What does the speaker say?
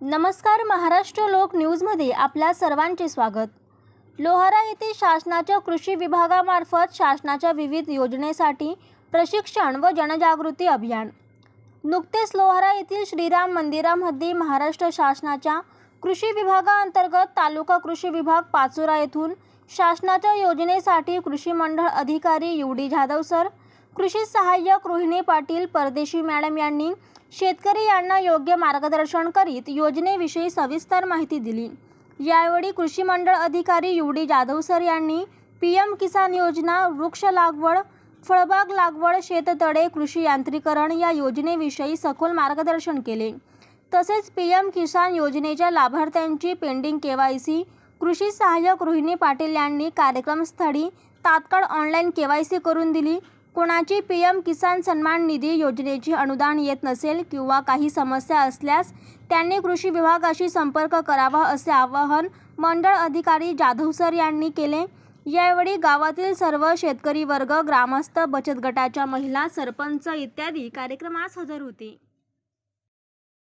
नमस्कार महाराष्ट्र लोक न्यूजमध्ये आपल्या सर्वांचे स्वागत. लोहारा येथे शासनाच्या कृषी विभागामार्फत शासनाच्या विविध योजनेसाठी प्रशिक्षण व जनजागृती अभियान. नुकतेच लोहारा येथील श्रीराम मंदिरामध्ये महाराष्ट्र शासनाच्या कृषी विभागाअंतर्गत तालुका कृषी विभाग पाचोरा येथून शासनाच्या योजनेसाठी कृषी मंडळ अधिकारी युडी डी जाधव सर कृषी सहाय्यक रोहिणी पाटील परदेशी मॅडम यांनी शेतकरी यांना योग्य मार्गदर्शन करीत योजनेविषयी सविस्तर माहिती दिली. यावेळी कृषी मंडळ अधिकारी युडी जाधव सर यांनी पी एम किसान योजना वृक्ष लागवड फळबाग लागवड शेततळे कृषी यांत्रिकरण या योजनेविषयी सखोल मार्गदर्शन केले. तसेच पी एम किसान योजनेच्या लाभार्थ्यांची पेंडिंग के वाय सी कृषी सहाय्यक रोहिणी पाटील यांनी कार्यक्रमस्थळी तात्काळ ऑनलाईन के वाय सी करून दिली. कोणाची पी एम किसान सन्मान निधी योजनेची अनुदान येत नसेल किंवा काही समस्या असल्यास त्यांनी कृषी विभागाशी संपर्क करावा असे आवाहन मंडळ अधिकारी जाधव सर यांनी केले. यावेळी गावातील सर्व शेतकरी वर्ग ग्रामस्थ बचत गटाच्या महिला सरपंच इत्यादी कार्यक्रमास हजर होते.